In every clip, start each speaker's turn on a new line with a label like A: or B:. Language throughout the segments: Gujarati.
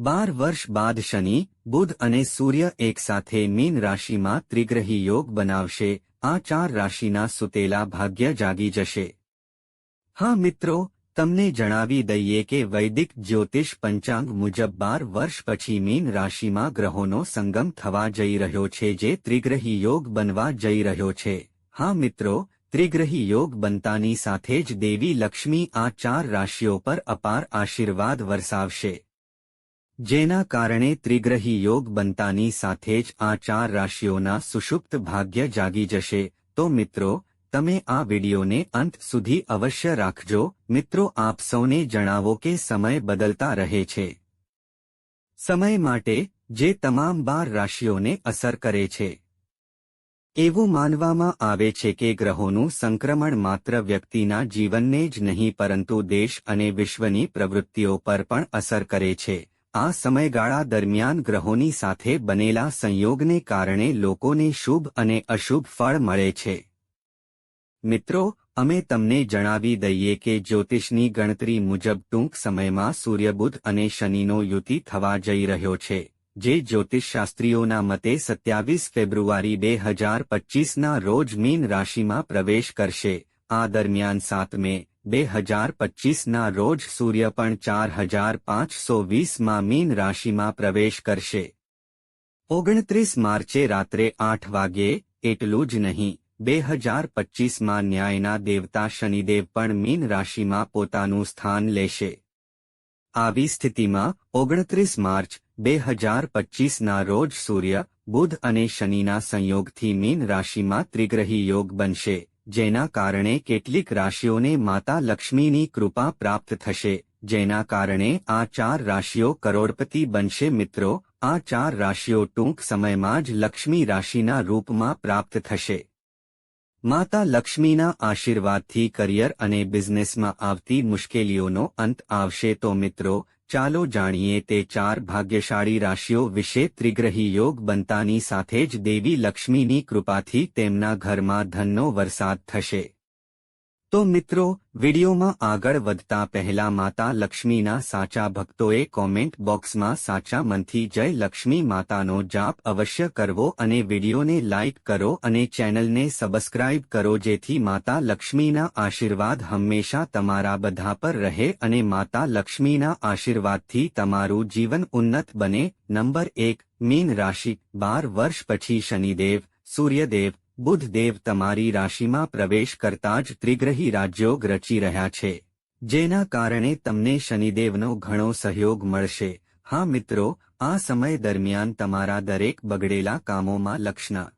A: બાર વર્ષ બાદ શનિ, બુધ અને સૂર્ય એકસાથે મીન રાશિમાં ત્રિગ્રહી યોગ બનાવશે, આ ચાર રાશિના સુતેલા ભાગ્ય જાગી જશે. હા મિત્રો, તમને જણાવી દઈએ કે વૈદિક જ્યોતિષ પંચાંગ મુજબ બાર વર્ષ પછી મીન રાશિમાં ગ્રહોનો સંગમ થવા જઈ રહ્યો છે જે ત્રિગ્રહી યોગ બનવા જઈ રહ્યો છે. હા મિત્રો, ત્રિગ્રહી યોગ બનતાની સાથે જ દેવી લક્ષ્મી આ ચાર રાશિઓ પર અપાર આશીર્વાદ વરસાવશે. જેના કારણે ત્રિગ્રહી યોગ બનતાની સાથે જ આ ચાર રાશિઓના સુષુપ્ત ભાગ્ય જાગી જશે. તો મિત્રો, તમે આ વિડીયોને અંત સુધી અવશ્ય રાખજો. મિત્રો, આપ સૌને જણાવો કે સમય બદલતા રહે છે. સમય માટે જે તમામ બાર રાશિઓને અસર કરે છે. એવું માનવામાં આવે છે કે ગ્રહોનું સંક્રમણ માત્ર વ્યક્તિના જીવનને જ નહીં, પરંતુ દેશ અને વિશ્વની પ્રવૃત્તિઓ પર પણ અસર કરે છે. આ સમયગાળા દરમિયાન ગ્રહોની સાથે બનેલા સંયોગને કારણે લોકોને શુભ અને અશુભ ફળ મળે છે. મિત્રો, અમે તમને જણાવી દઈએ કે જ્યોતિષની ગણતરી મુજબ ટૂંક સમયમાં સૂર્યબુધ અને શનિનો યુતિ થવા જઈ રહ્યો છે, જે જ્યોતિષશાસ્ત્રીઓના મતે સત્યાવીસ ફેબ્રુઆરી બે હજાર પચ્ચીસના રોજ મીન રાશિમાં પ્રવેશ કરશે. આ દરમિયાન સાત મે બે હજાર પચ્ચીસના રોજ સૂર્ય પણ ચાર હજાર પાંચસો વીસમાં મીન રાશિમાં પ્રવેશ કરશે. ઓગણત્રીસ માર્ચે રાત્રે આઠ વાગ્યે એટલું જ નહીં, બે હજાર પચ્ચીસમાં ન્યાયના દેવતા શનિદેવ પણ મીન રાશિમાં પોતાનું સ્થાન લેશે. આવી સ્થિતિમાં ઓગણત્રીસ માર્ચ, બે હજાર પચ્ચીસના રોજ સૂર્ય, બુધ અને શનિના સંયોગથી મીન રાશિમાં ત્રિગ્રહી યોગ બનશે. જેના કારણે કેટલીક રાશિઓને માતા લક્ષ્મીની કૃપા પ્રાપ્ત થશે. જેના કારણે આ ચાર રાશિઓ કરોડપતિ બનશે મિત્રો. આ ચાર રાશિઓ ટૂંક સમયમાં જ લક્ષ્મી રાશિના રૂપમાં પ્રાપ્ત થશે. માતા લક્ષ્મીના આશીર્વાદથી કરિયર અને બિઝનેસમાં આવતી મુશ્કેલીઓનો અંત આવશે તો મિત્રો, ચાલો જાણીએ તે ચાર ભાગ્યશાળી રાશિઓ વિશે ત્રિગ્રહી યોગ બનતાની સાથે જ દેવી લક્ષ્મીની કૃપાથી તેમના ઘરમાં ધનનો વરસાદ થશે. તો મિત્રો, વિડીયોમાં આગળ વધતા પહેલા માતા લક્ષ્મીના સાચા ભક્તોએ કોમેન્ટ બોક્સમાં સાચા મનથી જય લક્ષ્મી માતાનો જાપ અવશ્ય કરવો અને વિડીયોને લાઇક કરો અને ચેનલને સબસ્ક્રાઇબ કરો જેથી માતા લક્ષ્મીના આશીર્વાદ હંમેશા તમારા બધા પર રહે અને માતા લક્ષ્મીના આશીર્વાદથી તમારું જીવન ઉન્નત બને. નંબર એક, મીન રાશિ, બાર વર્ષ પછી શનિદેવ, સૂર્યદેવ બુધદેવ તમારી રાશિમાં પ્રવેશ કરતા જ ત્રિગ્રહી રાજયોગ રચી રહ્યા છે. જેના કારણે તમને શનિદેવનો ઘણો સહયોગ મળશે. હા મિત્રો, આ સમય દરમિયાન તમારા દરેક બગડેલા કામોમાં લક્ષના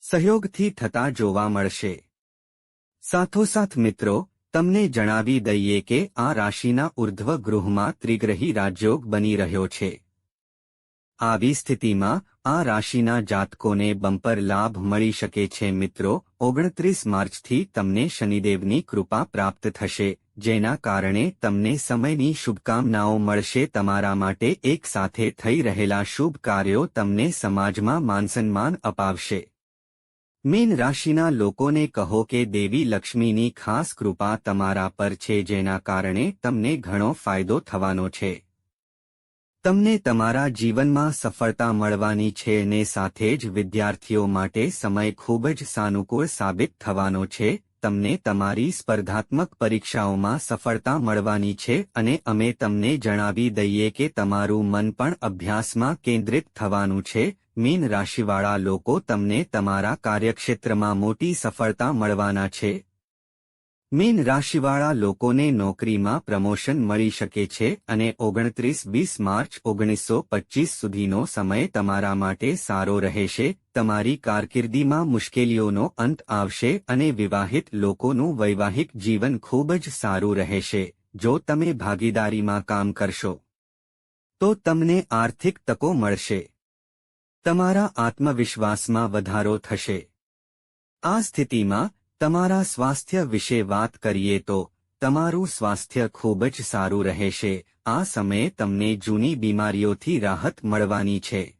A: સહયોગથી થતા જોવા મળશે. સાથોસાથ મિત્રો, તમને જણાવી દઈએ કે આ રાશિના ઉર્ધ્વ ગૃહમાં ત્રિગ્રહી રાજયોગ બની રહ્યો છે. આવી સ્થિતિમાં આ રાશિના જાતકોને બમ્પર લાભ મળી શકે છે મિત્રો. ઓગણત્રીસ માર્ચથી તમને શનિદેવની કૃપા પ્રાપ્ત થશે, જેના કારણે તમને સમયની શુભકામનાઓ મળશે. તમારા માટે એક સાથે થઈ રહેલા શુભ કાર્યો તમને સમાજમાં માનસન્માન અપાવશે. મીન રાશિના લોકોને કહો કે દેવી લક્ષ્મીની ખાસ કૃપા તમારા પર છે, જેના કારણે તમને ઘણો ફાયદો થવાનો છે. તમને તમારા જીવનમાં સફળતા મળવાની છે ને સાથે જ વિદ્યાર્થીઓ માટે સમય ખૂબ જ સાનુકૂળ સાબિત થવાનો છે, તમને તમારી સ્પર્ધાત્મક પરીક્ષાઓમાં સફળતા મળવાની છે અને અમે તમને જણાવી દઈએ કે તમારું મન પણ અભ્યાસમાં કેન્દ્રિત થવાનું છે, મીન રાશિવાળા લોકો તમને તમારા કાર્યક્ષેત્રમાં મોટી સફળતા મળવાના છે. મીન રાશિવાળા લોકોને નોકરીમાં પ્રમોશન મળી શકે છે અને ઓગણત્રીસ વીસ માર્ચ ઓગણીસો પચ્ચીસ સુધીનો સમય તમારા માટે સારો રહેશે. તમારી કારકિર્દીમાં મુશ્કેલીઓનો અંત આવશે અને વિવાહિત લોકોનું વૈવાહિક જીવન ખૂબ જ સારું રહેશે. જો તમે ભાગીદારીમાં કામ કરશો, તો તમને આર્થિક તકો મળશે. તમારા આત્મવિશ્વાસમાં વધારો થશે. આ સ્થિતિમાં તમારા સ્વાસ્થ્ય વિશે વાત કરીએ તો, તમારું સ્વાસ્થ્ય ખૂબ જ સારું રહેશે. આ સમયે તમને જૂની બીમારીઓથી રાહત મળવાની છે.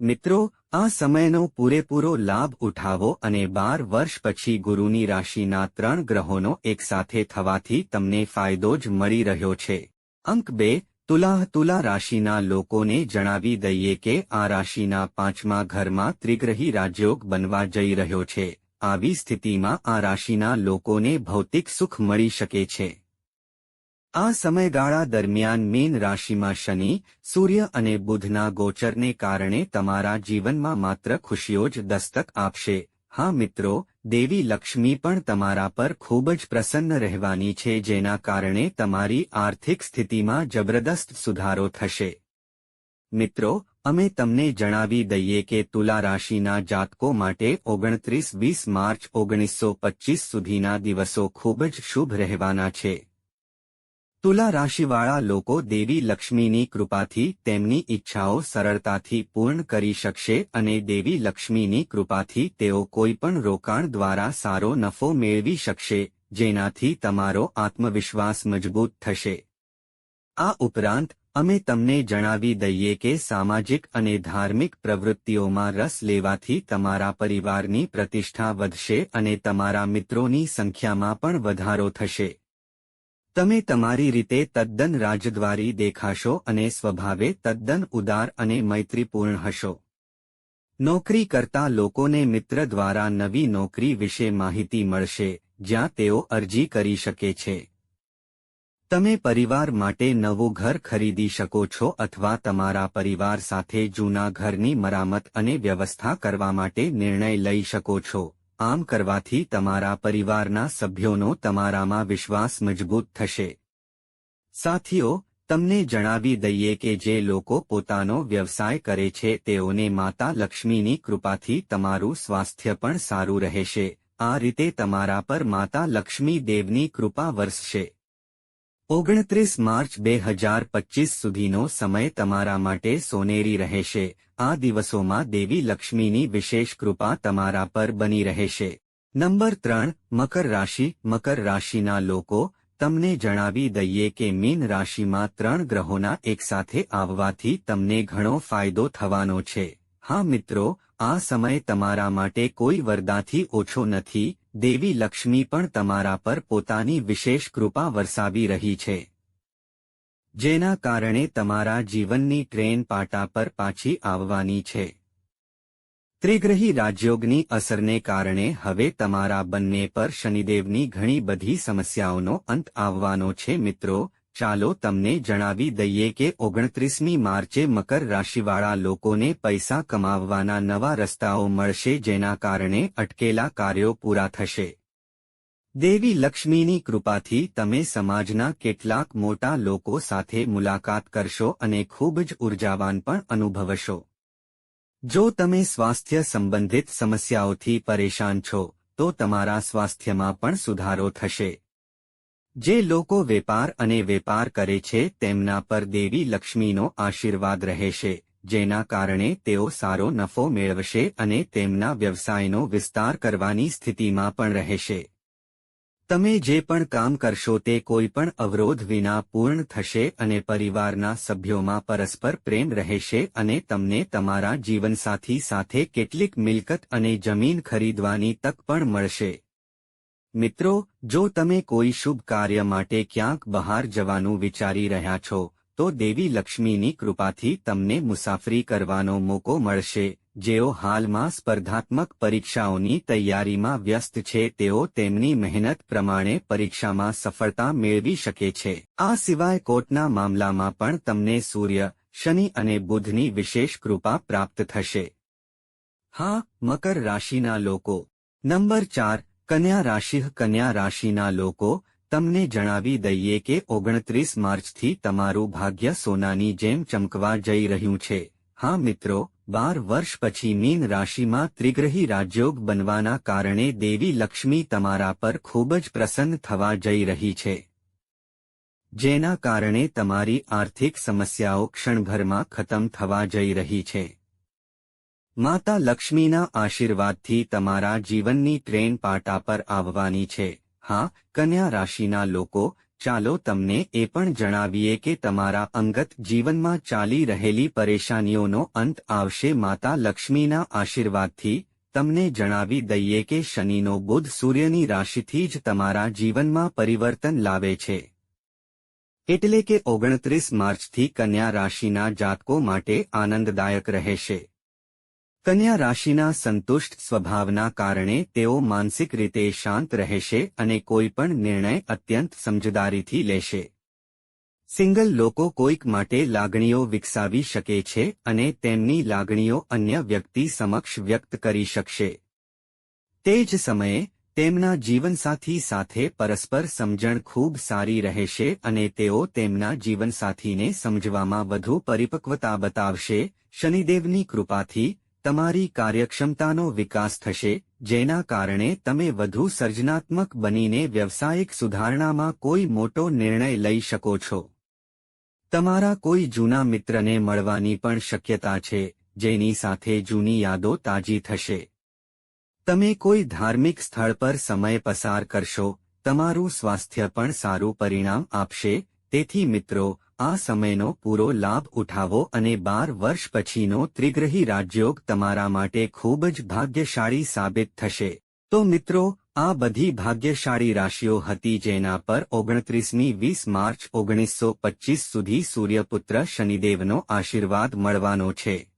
A: મિત્રો, આ સમયનો પૂરેપૂરો લાભ ઉઠાવો અને બાર વર્ષ પછી ગુરુની રાશિના ત્રણ ગ્રહોનો એકસાથે થવાથી તમને ફાયદો જ મળી રહ્યો છે. અંક બે તુલા તુલા રાશિના લોકોને જણાવી દઈએ કે આ રાશિના પાંચમા ઘરમાં ત્રિગ્રહી રાજયોગ બનવા જઈ રહ્યો છે. આવી સ્થિતિમાં આ રાશિના લોકોને ભૌતિક સુખ મળી શકે છે. આ સમયગાળા દરમિયાન મીન રાશિમાં શનિ, સૂર્ય અને બુધના ગોચરને કારણે તમારા જીવનમાં માત્ર ખુશીઓ જ દસ્તક આપશે. હા મિત્રો, દેવી લક્ષ્મી પણ તમારા પર ખૂબ જ પ્રસન્ન રહેવાની છે જેના કારણે તમારી આર્થિક સ્થિતિમાં જબરદસ્ત સુધારો થશે. મિત્રો અમે તમને જણાવી દઈએ કે તુલા રાશિના જાતકો માટે ઓગણત્રીસ વીસ માર્ચ ઓગણીસો પચ્ચીસ સુધીના દિવસો ખૂબ જ શુભ રહેવાના છે. તુલા રાશિવાળા લોકો દેવી લક્ષ્મીની કૃપાથી તેમની ઈચ્છાઓ સરળતાથી પૂર્ણ કરી શકશે અને દેવી લક્ષ્મીની કૃપાથી તેઓ કોઈપણ રોકાણ દ્વારા સારો નફો મેળવી શકશે, જેનાથી તમારો આત્મવિશ્વાસ મજબૂત થશે. આ ઉપરાંત અમે તમને જણાવી દઈએ કે સામાજિક અને ધાર્મિક પ્રવૃત્તિઓમાં રસ લેવાથી તમારા પરિવારની પ્રતિષ્ઠા વધશે અને તમારા મિત્રોની સંખ્યામાં પણ વધારો થશે. તમે તમારી રીતે તદ્દન રાજદ્વારી દેખાશો અને સ્વભાવે તદ્દન ઉદાર અને મૈત્રીપૂર્ણ હશો. નોકરી કરતા લોકોને મિત્ર દ્વારા નવી નોકરી વિશે માહિતી મળશે, જ્યાં તેઓ અરજી કરી શકે છે. તમે પરિવાર માટે નવું ઘર ખરીદી શકો છો અથવા તમારા પરિવાર સાથે જૂના ઘરની મરામત અને વ્યવસ્થા કરવા માટે નિર્ણય લઈ શકો છો. આમ કરવાથી તમારા પરિવારના સભ્યોનો તમારામાં વિશ્વાસ મજબૂત થશે. સાથીઓ, તમને જણાવી દઈએ કે જે લોકો પોતાનો વ્યવસાય કરે છે તેઓને માતા લક્ષ્મીની કૃપાથી તમારું સ્વાસ્થ્ય પણ સારું રહેશે. આ રીતે તમારા પર માતા લક્ષ્મી દેવની કૃપા વરસશે. ઓગણત્રીસ માર્ચ બે હજાર પચીસ સુધીનો સમય તમારા માટે સોનેરી રહેશે. આ દિવસોમાં દેવી લક્ષ્મીની વિશેષ કૃપા તમારા પર બની રહેશે. નંબર ત્રણ, મકર રાશિ. મકર રાશિના લોકો, તમને જણાવી દઈએ કે મીન રાશિમાં ત્રણ ગ્રહોના એકસાથે આવવાથી તમને ઘણો ફાયદો થવાનો છે. હા મિત્રો, આ સમય તમારા માટે કોઈ વરદાથી ઓછો નથી. દેવી લક્ષ્મી પણ તમારા પર પોતાની વિશેષ કૃપા વરસાવી રહી છે. જેના કારણે તમારા જીવનની ટ્રેન પાટા પર પાછી આવવાની છે. ત્રિગ્રહી રાજયોગની અસરને કારણે હવે તમારા બંને પર શનિદેવની ઘણી બધી સમસ્યાઓનો અંત આવવાનો છે મિત્રો. ચાલો તમને જણાવી દઈએ કે ઓગણત્રીસમી માર્ચે મકર રાશિવાળા લોકોને પૈસા કમાવવાના નવા રસ્તાઓ મળશે જેના કારણે અટકેલા કાર્યો પૂરા થશે. દેવી લક્ષ્મીની કૃપાથી તમે સમાજના કેટલાક મોટા લોકો સાથે મુલાકાત કરશો અને ખૂબ જ ઉર્જાવાન પણ અનુભવશો. જો તમે સ્વાસ્થ્ય સંબંધિત સમસ્યાઓથી પરેશાન છો, તો તમારા સ્વાસ્થ્યમાં પણ સુધારો થશે. જે લોકો વેપાર અને વેપાર કરે છે, તેમના પર દેવી લક્ષ્મીનો આશીર્વાદ રહેશે, જેના કારણે તેઓ સારો નફો મેળવશે અને તેમના વ્યવસાયનો વિસ્તાર કરવાની સ્થિતિમાં પણ રહેશે. તમે જે પણ કામ કરશો તે કોઈપણ અવરોધ વિના પૂર્ણ થશે અને પરિવારના સભ્યોમાં પરસ્પર પ્રેમ રહેશે અને તમને તમારા જીવનસાથી સાથે કેટલીક મિલકત અને જમીન ખરીદવાની તક પણ મળશે. મિત્રો, જો તમે કોઈ શુભ કાર્ય માટે ક્યાંક બહાર જવાનું વિચારી રહ્યા છો, તો દેવી લક્ષ્મીની કૃપાથી તમને મુસાફરી કરવાનો મોકો મળશે, જેઓ હાલમાં સ્પર્ધાત્મક પરીક્ષાઓની તૈયારીમાં વ્યસ્ત છે, તેઓ તેમની મહેનત પ્રમાણે પરીક્ષામાં સફળતા મેળવી શકે છે. આ સિવાય કોર્ટના મામલામાં પણ તમને સૂર્ય, શનિ અને બુધની વિશેષ કૃપા પ્રાપ્ત થશે. હા, મકર રાશિના લોકો. નંબર ચાર કન્યા રાશિ, કન્યા રાશિના લોકો, તમને જણાવી દઈએ કે ઓગણત્રીસ માર્ચથી તમારું ભાગ્ય સોનાની જેમ ચમકવા જઈ રહ્યું છે. હા મિત્રો, બાર વર્ષ પછી મીન રાશિમાં ત્રિગ્રહી રાજયોગ બનવાના કારણે દેવી લક્ષ્મી તમારા પર ખૂબ જ પ્રસન્ન થવા જઈ રહી છે. જેના કારણે તમારી આર્થિક સમસ્યાઓ ક્ષણભરમાં ખતમ થવા જઈ રહી છે. માતા લક્ષ્મીના આશીર્વાદથી તમારા જીવનની ટ્રેન પાટા પર આવવાની છે. હા, કન્યા રાશિના લોકો, ચાલો તમને એ પણ જણાવીએ કે તમારા અંગત જીવનમાં ચાલી રહેલી પરેશાનીઓનો અંત આવશે. માતા લક્ષ્મીના આશીર્વાદથી તમને જણાવી દઈએ કે શનિનો બુધ સૂર્યની રાશિથી જ તમારા જીવનમાં પરિવર્તન લાવે છે. એટલે કે ઓગણત્રીસ માર્ચથી કન્યા રાશિના જાતકો માટે આનંદદાયક રહેશે. કન્યા રાશિના સંતુષ્ટ સ્વભાવના કારણે તેઓ માનસિક રીતે શાંત રહેશે અને કોઈ પણ નિર્ણય અત્યંત સમજદારીથી લેશે. સિંગલ લોકો કોઈક માટે લાગણીઓ વિકસાવી શકે છે અને તેમની લાગણીઓ અન્ય વ્યક્તિ સમક્ષ વ્યક્ત કરી શકશે. તે જ સમયે, તેમના જીવનસાથી સાથે પરસ્પર સમજણ ખૂબ સારી રહેશે અને તેઓ તેમના જીવનસાથીને સમજવામાં વધુ પરિપક્વતા બતાવશે. શનિદેવની કૃપાથી તમારી કાર્યક્ષમતાનો વિકાસ થશે, જેના કારણે તમે વધુ સર્જનાત્મક બનીને વ્યવસાયિક સુધારણામાં કોઈ મોટો નિર્ણય લઈ શકો છો. તમારા કોઈ જૂના મિત્રને મળવાની પણ શક્યતા છે, જેની સાથે જૂની યાદો તાજી થશે. તમે કોઈ ધાર્મિક સ્થળ પર સમય પસાર કરશો, તમારું સ્વાસ્થ્ય પણ સારું પરિણામ આપશે, તેથી મિત્રો આ સમયનો પૂરો લાભ ઉઠાવો અને બાર વર્ષ પછીનો ત્રિગ્રહી રાજયોગ તમારા માટે ખૂબ જ ભાગ્યશાળી સાબિત થશે. તો મિત્રો, આ બધી ભાગ્યશાળી રાશિઓ હતી જેના પર ઓગણત્રીસમી વીસ માર્ચ ઓગણીસો પચ્ચીસ સુધી સૂર્યપુત્ર શનિદેવનો આશીર્વાદ મળવાનો છે.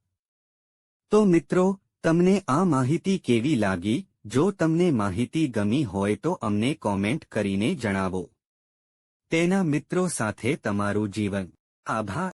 A: તો મિત્રો, તમને આ માહિતી કેવી લાગી? જો તમને માહિતી ગમી હોય તો અમને કોમેન્ટ કરીને જણાવો. તેના મિત્રો સાથે તમારું જીવન. આભાર.